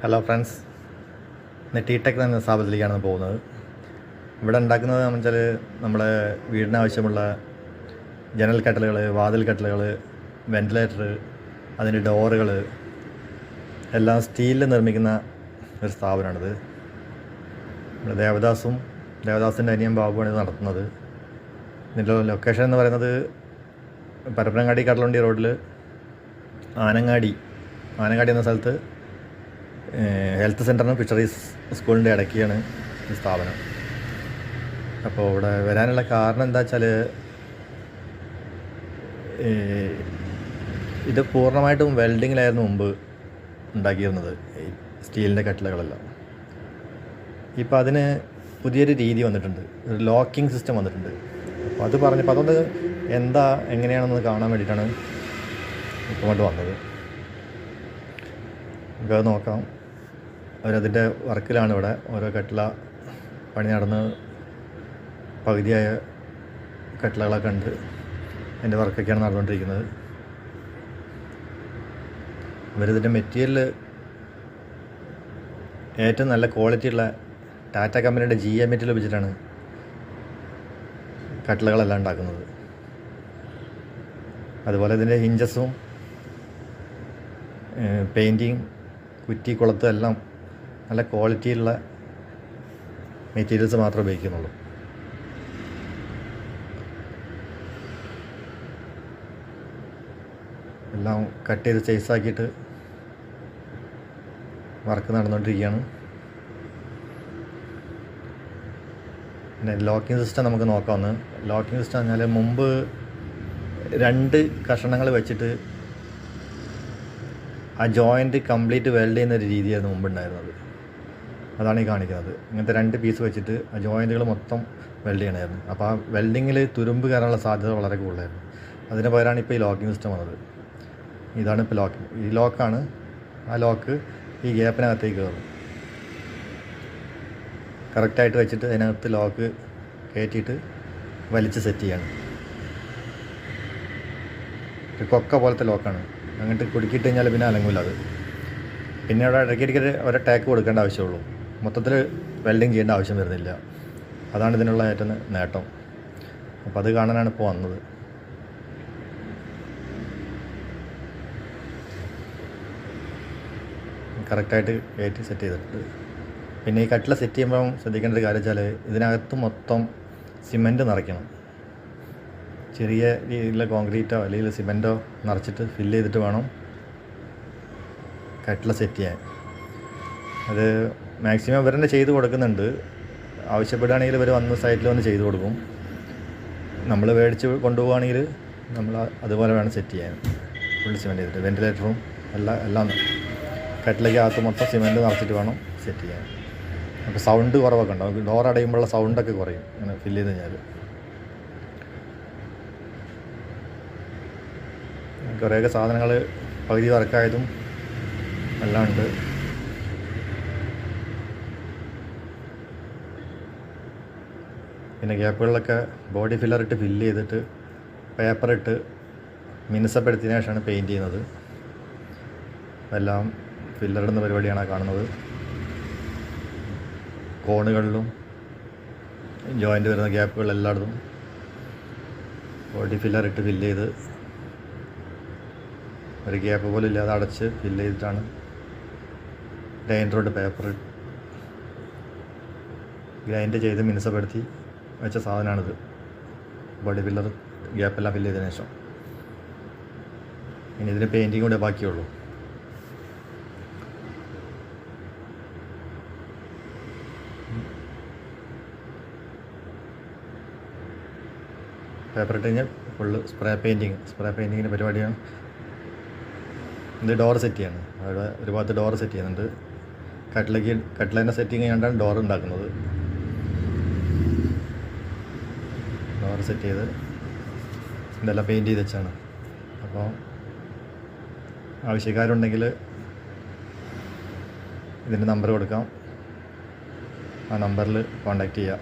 Hello friends ഇന്ന് T Tech എന്ന സ്ഥാപനത്തിലേക്കാണ് പോകുന്നത്. ഇവിടെ ഉണ്ടാക്കുന്നത് എന്ന് വെച്ചാൽ നമ്മുടെ വീടിന് ആവശ്യമുള്ള ജനൽ കട്ടലുകൾ വാതിൽ കട്ടലുകൾ വെന്റിലേറ്റർ അതിന്റെ ഡോറുകൾ എല്ലാം സ്റ്റീലിൽ നിർമ്മിക്കുന്ന ഒരു സ്ഥാപനമാണിത്. നമ്മുടെ ദേവദാസും ദേവദാസിന്റെ അനിയൻ ബാബുവാണ് ഇത് നടത്തുന്നത്. ഇതിന്റെ ലൊക്കേഷൻ എന്ന് പറയുന്നത് പരപ്പനങ്ങാടി കടലുണ്ടി റോഡിൽ ആനങ്ങാടി ആനങ്ങാടി എന്ന സ്ഥലത്ത് ഹെൽത്ത് സെന്ററിനും ഫിഷറീസ് സ്കൂളിന്റെ ഇടയ്ക്കാണ് ഈ സ്ഥാപനം. അപ്പോൾ ഇവിടെ വരാനുള്ള കാരണം എന്താ വെച്ചാൽ ഇത് പൂർണമായിട്ടും വെൽഡിങ്ങിലായിരുന്നു മുമ്പ് ഉണ്ടാക്കിയിരുന്നത് ഈ സ്റ്റീലിന്റെ കട്ടിലകളെല്ലാം. ഇപ്പോൾ അതിന് പുതിയൊരു രീതി വന്നിട്ടുണ്ട് ഒരു ലോക്കിംഗ് സിസ്റ്റം വന്നിട്ടുണ്ട്. അപ്പോൾ അത് പറഞ്ഞപ്പോൾ അതുകൊണ്ട് എന്താ എങ്ങനെയാണെന്ന് കാണാൻ വേണ്ടിയിട്ടാണ് ഇങ്ങോട്ട് വന്നത്. നമുക്കത് നോക്കാം. അവരതിന്റെ വർക്കിലാണ് ഇവിടെ ഓരോ കട്ടില പണി നടന്ന് പകുതിയായ കട്ടിലകളൊക്കെ ഉണ്ട് അതിന്റെ വർക്കൊക്കെയാണ് നടന്നുകൊണ്ടിരിക്കുന്നത്. അവരിതിന്റെ മെറ്റീരിയൽ ഏറ്റവും നല്ല ക്വാളിറ്റിയുള്ള ടാറ്റ കമ്പനിയുടെ ജി എം മെറ്റീരിയൽ വെച്ചിട്ടാണ് കട്ടിലകളെല്ലാം ഉണ്ടാക്കുന്നത്. അതുപോലെ ഇതിന്റെ ഹിഞ്ചസും പെയിന്റിങ് കുറ്റി കുളത്തും എല്ലാം നല്ല ക്വാളിറ്റിയുള്ള മെറ്റീരിയൽസ് മാത്രമേ ഉപയോഗിക്കുന്നുള്ളൂ. എല്ലാം കട്ട് ചെയ്ത് സൈസാക്കിയിട്ട് വർക്ക് നടന്നുകൊണ്ടിരിക്കുകയാണ്. പിന്നെ ലോക്കിംഗ് സിസ്റ്റം നമുക്ക് നോക്കാമെന്ന് ലോക്കിംഗ് സിസ്റ്റം എന്ന് പറഞ്ഞാൽ മുമ്പ് രണ്ട് കഷണങ്ങൾ വെച്ചിട്ട് ആ ജോയിന്റ് കംപ്ലീറ്റ് വെൽഡ് ചെയ്യുന്ന ഒരു രീതിയായിരുന്നു മുമ്പ് ഉണ്ടായിരുന്നത്. അതാണ് ഈ കാണിക്കുന്നത്. ഇങ്ങനത്തെ രണ്ട് പീസ് വെച്ചിട്ട് ജോയിന്റുകൾ മൊത്തം വെൽഡ് ചെയ്യണമായിരുന്നു അപ്പോൾ ആ വെൽഡിങ്ങിൽ തുരുമ്പ് കയറാനുള്ള സാധ്യത വളരെ കൂടുതലായിരുന്നു. അതിന് പകരമാണ് ഇപ്പോൾ ഈ ലോക്കിംഗ് സിസ്റ്റം വന്നത്. ഇതാണ് ഇപ്പോൾ ലോക്ക് ഈ ലോക്കാണ് ആ ലോക്ക് ഈ ഗ്യാപ്പിനകത്തേക്ക് കയറും. കറക്റ്റായിട്ട് വെച്ചിട്ട് അതിനകത്ത് ലോക്ക് കയറ്റിയിട്ട് വലിച്ച് സെറ്റ് ചെയ്യണം. കൊക്ക പോലത്തെ ലോക്കാണ് അങ്ങോട്ട് കുടുക്കിയിട്ട് കഴിഞ്ഞാൽ പിന്നെ അലങ്ങില്ല അത്. പിന്നെ അവിടെ ഇടയ്ക്കിടയ്ക്ക് ഒരു ടാക്ക് കൊടുക്കേണ്ട ആവശ്യമുള്ളൂ. മൊത്തത്തിൽ വെൽഡിങ് ചെയ്യേണ്ട ആവശ്യം വരുന്നില്ല. അതാണ് ഇതിനുള്ള ഏറ്റവും നേട്ടം. അപ്പോൾ അത് കാണാനാണ് ഇപ്പോൾ വന്നത്. കറക്റ്റായിട്ട് കയറ്റി സെറ്റ് ചെയ്തിട്ടുണ്ട്. പിന്നെ ഈ കട്ടില സെറ്റ് ചെയ്യുമ്പോൾ ശ്രദ്ധിക്കേണ്ട ഒരു കാര്യം വെച്ചാൽ ഇതിനകത്ത് മൊത്തം സിമന്റ് നിറയ്ക്കണം. ചെറിയ രീതിയിലുള്ള കോൺക്രീറ്റോ അല്ലെങ്കിൽ സിമന്റോ നിറച്ചിട്ട് ഫില്ല് ചെയ്തിട്ട് വേണം കട്ടില സെറ്റ് ചെയ്യാൻ. അത് മാക്സിമം ഇവർ തന്നെ ചെയ്ത് കൊടുക്കുന്നുണ്ട്. ആവശ്യപ്പെടുകയാണെങ്കിൽ ഇവർ വന്ന് സൈറ്റിൽ വന്ന് ചെയ്ത് കൊടുക്കും. നമ്മൾ മേടിച്ച് കൊണ്ടുപോവുകയാണെങ്കിൽ നമ്മൾ അതുപോലെ വേണം സെറ്റ് ചെയ്യാൻ. ഫുൾ സിമെന്റ് ചെയ്തിട്ട്. വെന്റിലേറ്ററും എല്ലാം എല്ലാം കട്ടിലേക്കകത്ത് മൊത്തം സിമെന്റ് നിറച്ചിട്ട് വേണം സെറ്റ് ചെയ്യാൻ. അപ്പോൾ സൗണ്ട് കുറവൊക്കെ ഉണ്ടാവും. ഡോർ അടയുമ്പോഴുള്ള സൗണ്ടൊക്കെ കുറയും. അങ്ങനെ ഫില്ല് ചെയ്ത് കഴിഞ്ഞാൽ. കുറേയൊക്കെ സാധനങ്ങൾ പകുതി വർക്കായതും എല്ലാം ഉണ്ട്. പിന്നെ ഗ്യാപ്പുകളിലൊക്കെ ബോഡി ഫില്ലർ ഇട്ട് ഫില്ല് ചെയ്തിട്ട് പേപ്പർ ഇട്ട് മിനുസപ്പെടുത്തിയതിനു ശേഷമാണ് പെയിന്റ് ചെയ്യുന്നത്. എല്ലാം ഫില്ലറിടുന്ന പരിപാടിയാണ് കാണുന്നത്. കോണുകളിലും ജോയിന്റ് വരുന്ന ഗ്യാപ്പുകൾ എല്ലായിടത്തും ബോഡി ഫില്ലർ ഇട്ട് ഫില്ല് ചെയ്ത് ഒരു ഗ്യാപ്പ് പോലും ഇല്ലാതെ അടച്ച് ഫില്ല് ചെയ്തിട്ടാണ് റോഡ് പേപ്പർ ഗ്രൈൻഡ് ചെയ്ത് മിനുസപ്പെടുത്തി വെച്ച സാധനമാണിത് ബോഡി ഫില്ലർ ഗ്യാപ്പെല്ലാം ഫില്ല് ചെയ്തതിനു ശേഷം. ഇനി ഇതിന് പെയിന്റിങ് കൂടെ ബാക്കിയുള്ളൂ. പേപ്പർ ഇട്ട് ഫുള്ള് സ്പ്രേ പെയിന്റിങ് സ്പ്രേ പെയിന്റിങ്ങിന്റെ പരിപാടിയാണ്. ഇത് ഡോർ സെറ്റ് ചെയ്യാണ്. അവിടെ ഒരു ഭാഗത്ത് ഡോർ സെറ്റ് ചെയ്യുന്നുണ്ട്. കട്ടിലേക്ക് കട്ടിലേന്റെ സെറ്റിങ് കണ്ടാണ് ഡോർ ഉണ്ടാക്കുന്നത്. ഡോർ സെറ്റ് ചെയ്ത് ഇതെല്ലാം പെയിന്റ് ചെയ്ത് വെച്ചാണ് അപ്പോൾ ആവശ്യക്കാരുണ്ടെങ്കിൽ ഇതിന്റെ നമ്പർ കൊടുക്കാം. ആ നമ്പറിൽ കോൺടാക്റ്റ് ചെയ്യാം.